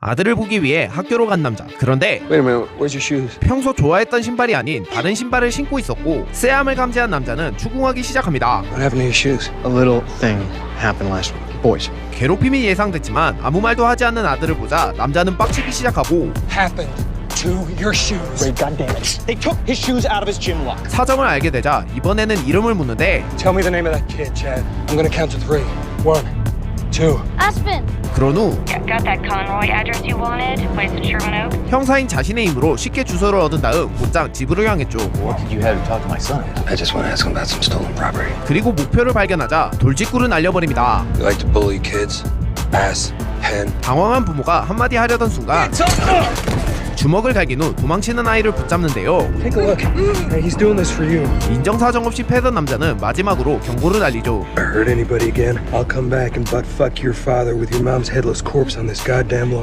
아들을 보기 위해 학교로 간 남자. 그런데? 평소 좋아했던 신발이 아닌 다른 신발을 신고 있었고 쎄함을 감지한 남자는 추궁하기 시작합니다. 괴롭힘이 예상됐지만 아무 말도 하지 않는 아들을 보자 남자는 빡치기 시작하고. 사정을 알게 되자 이번에는 이름을 묻는데 Two. Aspen. 그런 후 Got that Conroy address you wanted? Place in Sherman Oaks? 형사인 자신의 힘으로 쉽게 주소를 얻은 다음 곧장 집으로 향했죠. What did you have to talk to my son? I just want to ask him about some stolen property. 그리고 목표를 발견하자 돌직구를 날려버립니다. You like to bully kids? Pass, pen. 당황한 부모가 한마디 하려던 순간 주먹을 갈긴 후 도망치는 아이를 붙잡는데요. Take a look. Hey, he's doing this for you. 인정사정 없이 패던 남자는 마지막으로 경고를 날리죠. I hurt anybody again, I'll come back and butt fuck your father with your mom's headless corpse on this goddamn lawn.